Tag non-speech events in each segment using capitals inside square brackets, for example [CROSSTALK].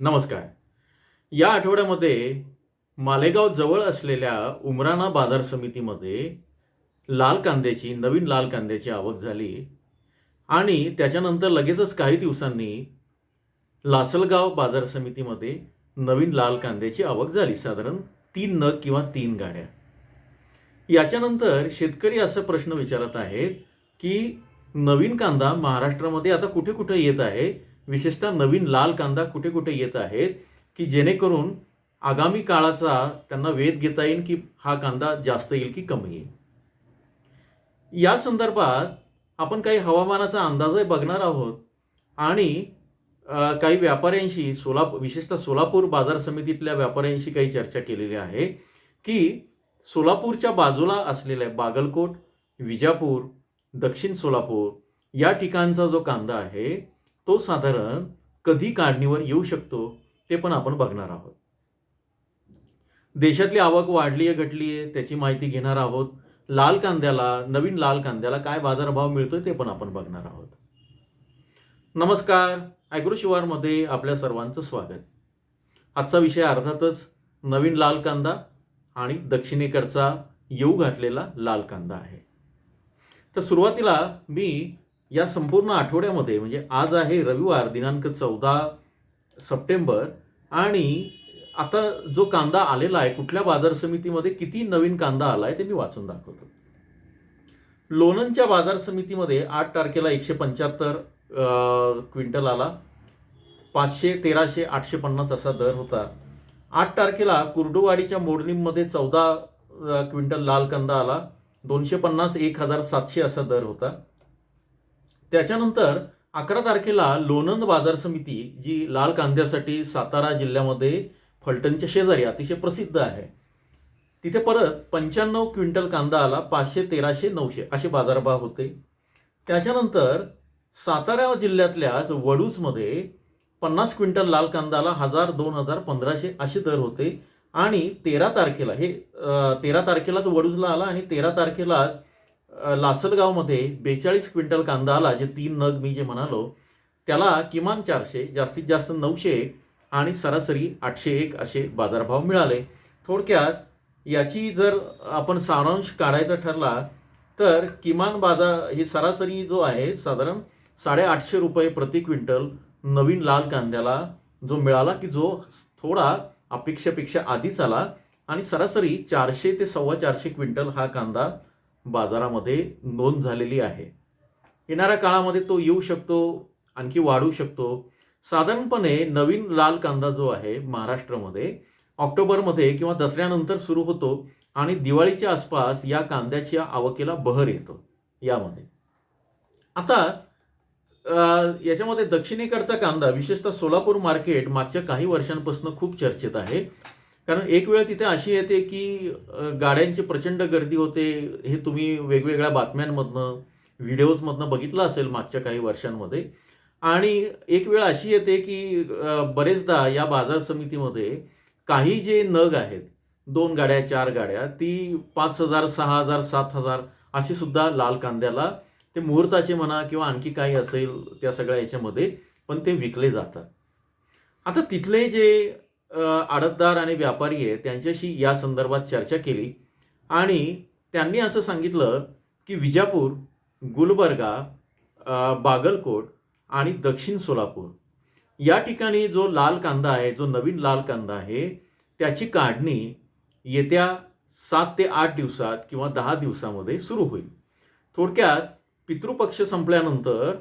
नमस्कार. या आठवड्यामध्ये मालेगाव जवळ असलेल्या उमराणा बाजार समितीमध्ये लाल कांद्याची नवीन लाल कांद्याची आवक झाली. आणि त्याच्यानंतर लगेचच काही दिवसांनी लासलगाव बाजार समितीमध्ये नवीन लाल कांद्याची आवक झाली. साधारण तीन नग किंवा तीन गाड्या. याच्यानंतर शेतकरी असा प्रश्न विचारत आहेत की नवीन कांदा महाराष्ट्रामध्ये आता कुठे कुठे येत आहे? विशेषतः नवीन लाल कांदा कुठे कुठे येत आहेत की जेणेकरून आगामी काळाचा त्यांना वेध घेता येईल की हा कांदा जास्त येईल की कमी येईल? या संदर्भात आपण काही हवामानाचा अंदाजही बघणार आहोत आणि काही व्यापाऱ्यांशी सोलाप विशेषतः सोलापूर बाजार समितीतल्या व्यापाऱ्यांशी काही चर्चा केलेली आहे की सोलापूरच्या बाजूला असलेल्या बागलकोट विजापूर दक्षिण सोलापूर या ठिकाणचा जो कांदा आहे तो साधारण कधी काढणीवर येऊ शकतो ते पण आपण बघणार आहोत. देशातली आवक वाढली आहे घटली आहे त्याची माहिती घेणार आहोत. लाल कांद्याला नवीन लाल कांद्याला काय बाजारभाव मिळतोय ते पण आपण बघणार आहोत. नमस्कार ॲग्रोशिवारमध्ये आपल्या सर्वांचं स्वागत. आजचा विषय अर्थातच नवीन लाल कांदा आणि दक्षिणेकडचा येऊ घातलेला लाल कांदा आहे. तर सुरुवातीला मी या संपूर्ण आठवड्यामध्ये म्हणजे आज आहे रविवार दिनांक चौदा सप्टेंबर आणि आता जो कांदा आलेला आहे कुठल्या बाजार समितीमध्ये किती नवीन कांदा आला आहे ते मी वाचून दाखवतो. लोणंदच्या बाजार समितीमध्ये आठ तारखेला एकशे पंच्याहत्तर क्विंटल आला. पाचशे तेराशे आठशे पन्नास असा दर होता. आठ तारखेला कुर्डुवाडीच्या मोडणीमध्ये चौदा क्विंटल लाल कांदा आला. दोनशे पन्नास एक हजार सातशे असा दर होता. त्याच्यानंतर अकरा तारखेला लोणंद बाजार समिती जी लाल कांद्यासाठी सातारा जिल्ह्यामध्ये फलटणच्या शेजारी अतिशय प्रसिद्ध आहे. तिथे परत पंच्याण्णव क्विंटल कांदा आला पाचशे तेराशे नऊशे असे बाजारभाव होते. त्याच्यानंतर सातारा जिल्ह्यातल्याच वडूजमध्ये पन्नास क्विंटल लाल कांदा आला हजार दोन हजार पंधराशे असे दर होते. आणि तेरा तारखेला हे तेरा तारखेलाच वडूजला आला आणि तेरा तारखेलाच लासलगावमध्ये बेचाळीस क्विंटल कांदा आला जे तीन नग मी जे म्हणालो त्याला किमान चारशे जास्तीत जास्त नऊशे आणि सरासरी आठशे एक असे बाजारभाव मिळाले. थोडक्यात याची जर आपण सारांश काढायचा ठरला तर किमान बाजार ही सरासरी जो आहे साधारण साडेआठशे रुपये प्रति क्विंटल नवीन लाल कांद्याला जो मिळाला की जो थोडा अपेक्षेपेक्षा आधीच आला आणि सरासरी चारशे ते सव्वा चारशे क्विंटल हा कांदा बाजारामध्ये नोंद झालेली आहे. येणाऱ्या काळामध्ये तो येऊ शकतो आणखी वाढू शकतो. साधारणपणे नवीन लाल कांदा जो आहे महाराष्ट्रामध्ये ऑक्टोबरमध्ये किंवा दसऱ्यानंतर सुरू होतो आणि दिवाळीच्या आसपास या कांद्याच्या आवकेला बहर येतो यामध्ये. आता याच्यामध्ये दक्षिणेकडचा कांदा विशेषतः सोलापूर मार्केट मागच्या काही वर्षांपासून खूप चर्चेत आहे. कारण एक वेळ तिथे अशी येते की गाड्यांची प्रचंड गर्दी होते. हे तुम्ही वेगवेगळ्या बातम्यांमधनं व्हिडिओजमधनं बघितलं असेल मागच्या काही वर्षांमध्ये. आणि एक वेळ अशी येते की बरेचदा या बाजार समितीमध्ये काही जे नग आहेत दोन गाड्या चार गाड्या ती पाच हजार सहा हजार सात हजार अशी सुद्धा लाल कांद्याला ते मुहूर्ताचे म्हणा किंवा आणखी काही असेल त्या सगळ्या याच्यामध्ये पण ते विकले जातात. आता तिथले जे आडतदार आणि व्यापारी आहे त्यांच्याशी या संदर्भात चर्चा केली. आणि त्यांनी असं सांगितलं की विजापूर गुलबर्गा बागलकोट आणि दक्षिण सोलापूर या ठिकाणी जो लाल कांदा आहे जो नवीन लाल कांदा आहे त्याची काढणी येत्या सात ते आठ दिवसात किंवा दहा दिवसामध्ये सुरू होईल. थोडक्यात पितृपक्ष संपल्यानंतर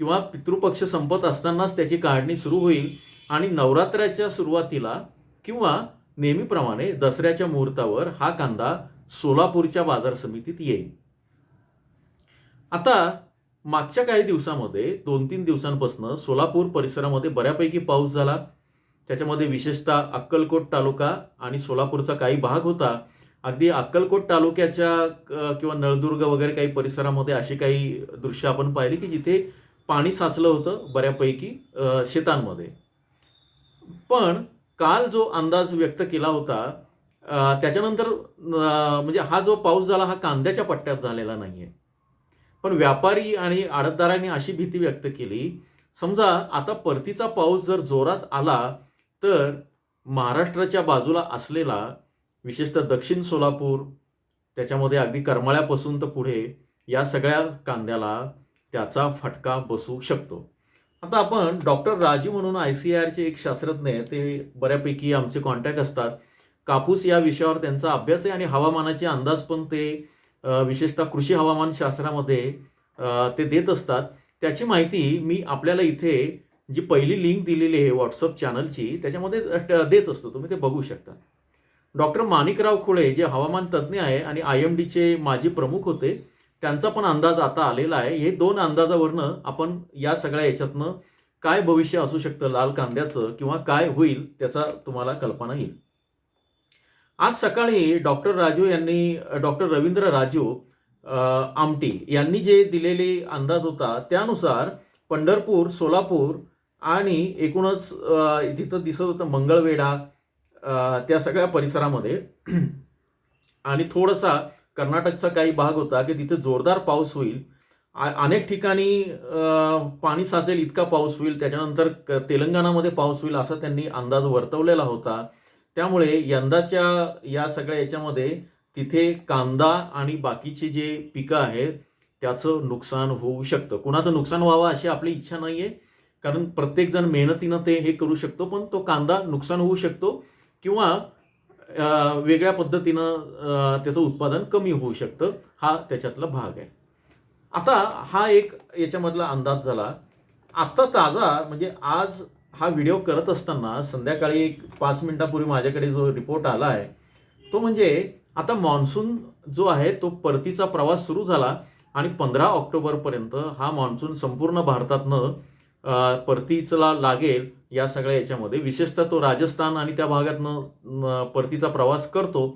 किंवा पितृपक्ष संपत असतानाच त्याची काढणी सुरू होईल आणि नवरात्राच्या सुरुवातीला किंवा नेहमीप्रमाणे दसऱ्याच्या मुहूर्तावर हा कांदा सोलापूरच्या बाजार समितीत येईल. आता मागच्या काही दिवसामध्ये दोन तीन दिवसांपासून सोलापूर परिसरामध्ये बऱ्यापैकी पाऊस झाला. त्याच्यामध्ये विशेषतः अक्कलकोट तालुका आणि सोलापूरचा काही भाग होता. अगदी अक्कलकोट तालुक्याच्या किंवा नळदुर्ग वगैरे काही परिसरामध्ये अशी काही दृश्य आपण पाहिली की जिथे पाणी साचलं होतं बऱ्यापैकी शेतांमध्ये. पण काल जो अंदाज व्यक्त केला होता त्याच्यानंतर म्हणजे हा जो पाऊस झाला हा कांद्याच्या पट्ट्यात झालेला नाही आहे पण व्यापारी आणि आडतदारांनी अशी भीती व्यक्त केली समजा आता परतीचा पाऊस जर जोरात आला तर महाराष्ट्राच्या बाजूला असलेला विशेषतः दक्षिण सोलापूर त्याच्यामध्ये अगदी करमाळ्यापासून तर पुढे या सगळ्या कांद्याला त्याचा फटका बसू शकतो. आता आपण डॉक्टर राजू म्हणून आय सी आरचे एक शास्त्रज्ञ आहे ते बऱ्यापैकी आमचे कॉन्टॅक्ट असतात. कापूस या विषयावर त्यांचा अभ्यास आहे आणि हवामानाचे अंदाज पण ते विशेषतः कृषी हवामान शास्त्रामध्ये ते देत असतात. त्याची माहिती मी आपल्याला इथे जी पहिली लिंक दिलेली आहे व्हॉट्सअप चॅनलची त्याच्यामध्ये देत असतो. तुम्ही ते बघू शकता. डॉक्टर माणिकराव खुळे जे हवामान तज्ज्ञ आहे आणि आय एम डीचे माजी प्रमुख होते त्यांचा पण अंदाज आता आलेला आहे. हे दोन अंदाजावरनं आपण या सगळ्या याच्यातनं काय भविष्य असू शकतं लाल कांद्याचं किंवा काय होईल त्याचा तुम्हाला कल्पना येईल. आज सकाळी डॉक्टर राजू यांनी डॉक्टर रवींद्र राजू आमटी यांनी जे दिलेले अंदाज होता त्यानुसार पंढरपूर सोलापूर आणि एकूणच तिथं दिसत होतं मंगळवेढा त्या सगळ्या परिसरामध्ये [CLEARS THROAT] आणि थोडासा कर्नाटकचा काही भाग होता की तिथे जोरदार पाऊस होईल. अनेक ठिकाणी पाणी साचेल इतका पाऊस होईल. त्याच्यानंतर क- तेलंगणामध्ये पाऊस होईल असा त्यांनी अंदाज वर्तवलेला होता. त्यामुळे यंदाच्या या सगळ्या याच्यामध्ये तिथे कांदा आणि बाकीचे जे पिकं आहेत त्याचं नुकसान होऊ शकतं. कुणाचं नुकसान व्हावं अशी आपली इच्छा नाही आहे कारण प्रत्येकजण मेहनतीनं ते हे करू शकतो पण तो कांदा नुकसान होऊ शकतो किंवा वेगळ्या पद्धतीनं त्याचं उत्पादन कमी होऊ शकतं. हा त्याच्यातला भाग आहे. आता हा एक याच्यामधला अंदाज झाला. आत्ता ताजा म्हणजे आज हा व्हिडिओ करत असताना संध्याकाळी एक पाच मिनटापूर्वी माझ्याकडे जो रिपोर्ट आला आहे तो म्हणजे आता मान्सून जो आहे तो परतीचा प्रवास सुरू झाला आणि पंधरा ऑक्टोबरपर्यंत हा मान्सून संपूर्ण भारतातनं परतीचला लागेल या सगळ्या याच्यामध्ये. विशेषतः तो राजस्थान आणि त्या भागातनं परतीचा प्रवास करतो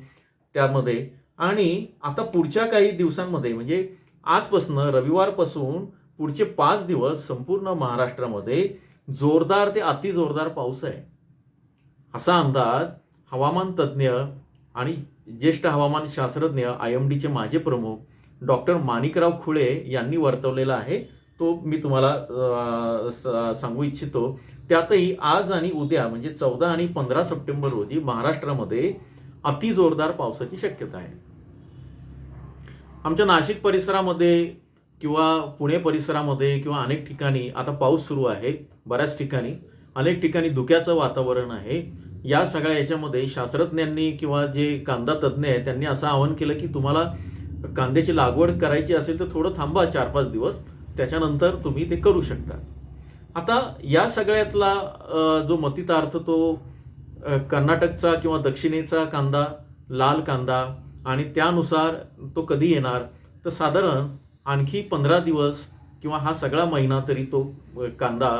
त्यामध्ये. आणि आता पुढच्या काही दिवसांमध्ये म्हणजे आजपासनं रविवारपासून पुढचे पाच दिवस संपूर्ण महाराष्ट्रामध्ये जोरदार ते अतिजोरदार पाऊस आहे. असा अंदाज हवामान तज्ज्ञ आणि ज्येष्ठ हवामान शास्त्रज्ञ आय एम डीचे माजी प्रमुख डॉक्टर माणिकराव खुळे यांनी वर्तवलेला आहे. तो मी तुम्हाला सांगू इच्छितो. त्यातही आज आणि उद्या म्हणजे चौदा आणि पंधरा सप्टेंबर रोजी महाराष्ट्रामध्ये अति जोरदार पावसाची शक्यता आहे. आमच्या नाशिक परिसरामध्ये किंवा पुणे परिसरामध्ये किंवा अनेक ठिकाणी आता पाऊस सुरू आहे बऱ्याच ठिकाणी. अनेक ठिकाणी धुक्याचं वातावरण आहे. या सगळ्या याच्यामध्ये शास्त्रज्ञांनी किंवा जे कांदा तज्ज्ञ आहेत त्यांनी असं आवाहन केलं की तुम्हाला कांद्याची लागवड करायची असेल तर थोडं थांबा चार पाच दिवस. त्याच्यानंतर तुम्ही ते करू शकता. आता या सगळ्यातला जो जो मतितार्थ तो कर्नाटकचा किंवा दक्षिणेचा कांदा लाल कांदा आणि त्यानुसार तो कधी येणार तर साधारण आणखी पंधरा दिवस किंवा हा सगळा महिना तरी तो कांदा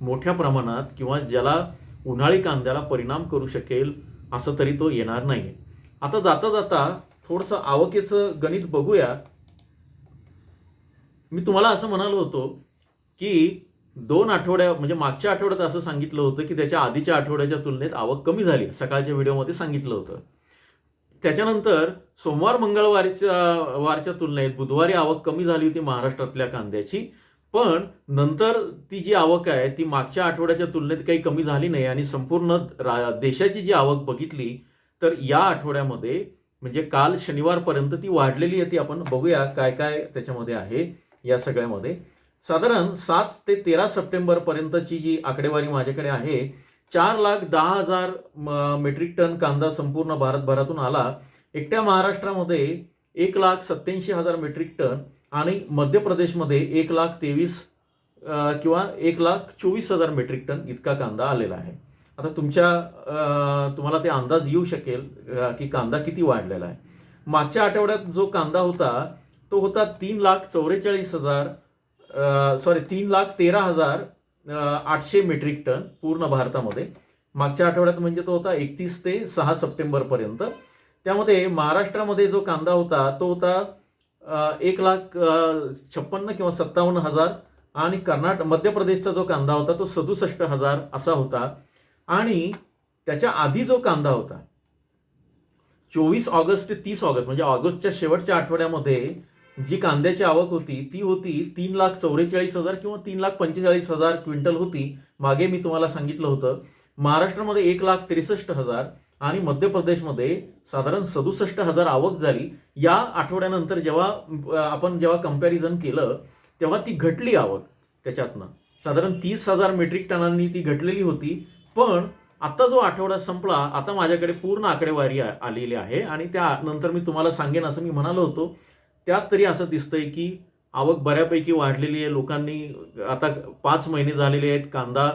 मोठ्या प्रमाणात किंवा ज्याला उन्हाळी कांद्याला परिणाम करू शकेल असं तरी तो येणार नाही आता जाता जाता थोडंसं आवकेचं गणित बघूया. मी तुम्हाला असं म्हणालो होतो की दोन आठवड्या म्हणजे मागच्या आठवड्यात असं सांगितलं होतं की त्याच्या आधीच्या आठवड्याच्या तुलनेत आवक कमी झाली. सकाळच्या व्हिडिओमध्ये सांगितलं होतं. त्याच्यानंतर सोमवार मंगळवारच्या वारच्या तुलनेत बुधवारी आवक कमी झाली होती महाराष्ट्रातल्या कांद्याची पण नंतर ती जी आवक आहे ती मागच्या आठवड्याच्या तुलनेत काही कमी झाली नाही आणि संपूर्ण रा देशाची जी आवक बघितली तर या आठवड्यामध्ये म्हणजे काल शनिवारपर्यंत ती वाढलेली आहे ती आपण बघूया काय काय त्याच्यामध्ये आहे. या सगळ्यामध्ये. साधारण सात ते तेरा सप्टेंबरपर्यंतची जी आकडेवारी माझ्याकडे आहे. चार लाख दहा हजार म- मेट्रिक टन कांदा संपूर्ण भारतभरातून आला. एकट्या महाराष्ट्रामध्ये एक लाख सत्याऐंशी हजार मेट्रिक टन आणि मध्य प्रदेशमध्ये एक लाख तेवीस किंवा एक लाख चोवीस हजार मेट्रिक टन इतका कांदा आलेला आहे. आता तुमच्या तुम्हाला ते अंदाज येऊ शकेल की कांदा किती वाढलेला आहे. मागच्या आठवड्यात जो कांदा होता तो होता तीन लाख चौवेचाळीस हजार सॉरी तीन लाख तेरा हजार आठशे मेट्रिक टन पूर्ण भारतामध्ये. मागच्या आठवड्यात म्हणजे तो होता एकतीस ते सहा सप्टेंबरपर्यंत. त्यामध्ये महाराष्ट्रामध्ये जो कांदा होता तो होता एक लाख छप्पन्न किंवा सत्तावन्न हजार आणि कर्नाटक मध्य प्रदेशचा जो कांदा होता तो सदुसष्ट हजार असा होता. आणि त्याच्या आधी जो कांदा होता चोवीस ऑगस्ट ते तीस ऑगस्ट म्हणजे ऑगस्टच्या शेवटच्या आठवड्यामध्ये जी कांद्याची आवक होती ती होती तीन लाख चौवेचाळीस हजार किंवा तीन लाख पंचेचाळीस हजार क्विंटल होती. मागे मी तुम्हाला सांगितलं होतं महाराष्ट्रामध्ये एक लाख त्रेसष्ट हजार आणि मध्य प्रदेशमध्ये साधारण सदुसष्ट हजार आवक झाली. या आठवड्यानंतर जेव्हा आपण जेव्हा कंपॅरिझन केलं तेव्हा ती घटली आवक त्याच्यातनं. साधारण तीस हजार मेट्रिक टनांनी ती घटलेली होती. पण आता जो आठवडा संपला आता माझ्याकडे पूर्ण आकडेवारी आलेली आहे आणि त्यानंतर मी तुम्हाला सांगेन असं मी म्हणालो होतो. त्यात तरी असं दिसतंय की आवक बऱ्यापैकी वाढलेली आहे. लोकांनी आता पाच महिने झालेले आहेत. कांदा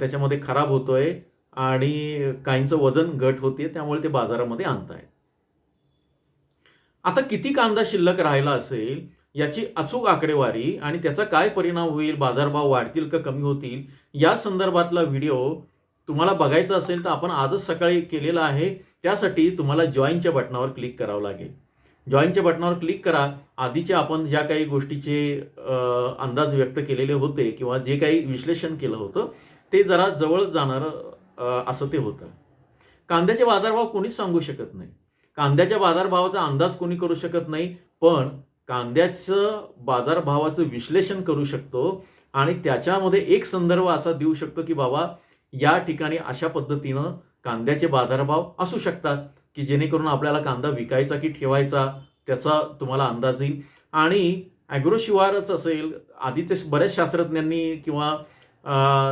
त्याच्यामध्ये खराब होतोय आणि काहींचं वजन घट होते त्यामुळे ते बाजारामध्ये आणतायत. आता किती कांदा शिल्लक राहिला असेल याची अचूक आकडेवारी आणि त्याचा काय परिणाम होईल बाजारभाव वाढतील का कमी होतील या संदर्भातला व्हिडिओ तुम्हाला बघायचा असेल तर आपण आजच सकाळी केलेला आहे. त्यासाठी तुम्हाला जॉईनच्या बटनावर क्लिक करावं लागेल. जॉईनच्या बटनावर क्लिक करा. आधीचे आपण ज्या काही गोष्टीचे अंदाज व्यक्त केलेले होते किंवा जे काही विश्लेषण केलं होतं ते जरा जवळ जाणारं असं ते होतं. कांद्याचे बाजारभाव कोणीच सांगू शकत नाही. कांद्याच्या बाजारभावाचा अंदाज कोणी करू शकत नाही पण कांद्याचं बाजारभावाचं विश्लेषण करू शकतो आणि त्याच्यामध्ये एक संदर्भ असा देऊ शकतो की बाबा या ठिकाणी अशा पद्धतीनं कांद्याचे बाजारभाव असू शकतात. की जेणेकरून आपल्याला कांदा विकायचा की ठेवायचा त्याचा तुम्हाला अंदाज येईल. आणि ॲग्रो शिवारच असेल आधी ते बऱ्याच शास्त्रज्ञांनी किंवा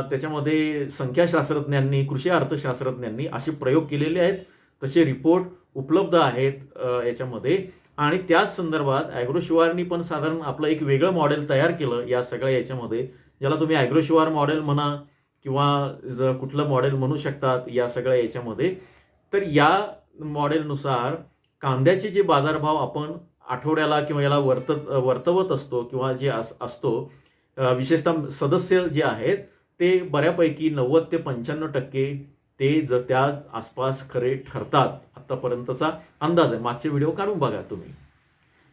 त्याच्यामध्ये संख्याशास्त्रज्ञांनी कृषी अर्थशास्त्रज्ञांनी असे प्रयोग केलेले आहेत. तसे रिपोर्ट उपलब्ध आहेत याच्यामध्ये. आणि त्याच संदर्भात ॲग्रो शिवारनी पण साधारण आपलं एक वेगळं मॉडेल तयार केलं या सगळ्या याच्यामध्ये ज्याला तुम्ही ॲग्रो शिवार मॉडेल म्हणा किंवा कुठलं मॉडेल म्हणू शकतात या सगळ्या याच्यामध्ये. तर या मॉडेलनुसार कांद्याचे जे बाजारभाव आपण आठवड्याला किंवा याला वर्त वर्तवत असतो किंवा जे अस असतो विशेषतः सदस्य जे आहेत ते बऱ्यापैकी नव्वद ते पंच्याण्णव टक्के ते ज त्या आसपास खरे ठरतात आत्तापर्यंतचा अंदाज आहे. मागचे व्हिडिओ काढून बघा तुम्ही.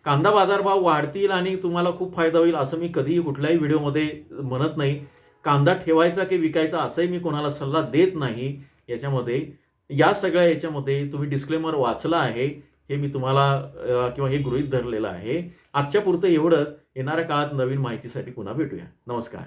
कांदा बाजारभाव वाढतील आणि तुम्हाला खूप फायदा होईल असं मी कधीही कुठल्याही व्हिडिओमध्ये म्हणत नाही. कांदा ठेवायचा की विकायचा असंही मी कोणाला सल्ला देत नाही. याच्यामध्ये या सगळ्या याच्यामध्ये तुम्ही डिस्क्लेमर वाचला आहे हे मी तुम्हाला किंवा हे गृहीत धरलेलं आहे. आजच्या पुरतं एवढंच. येणाऱ्या काळात नवीन माहितीसाठी पुन्हा भेटूया. नमस्कार.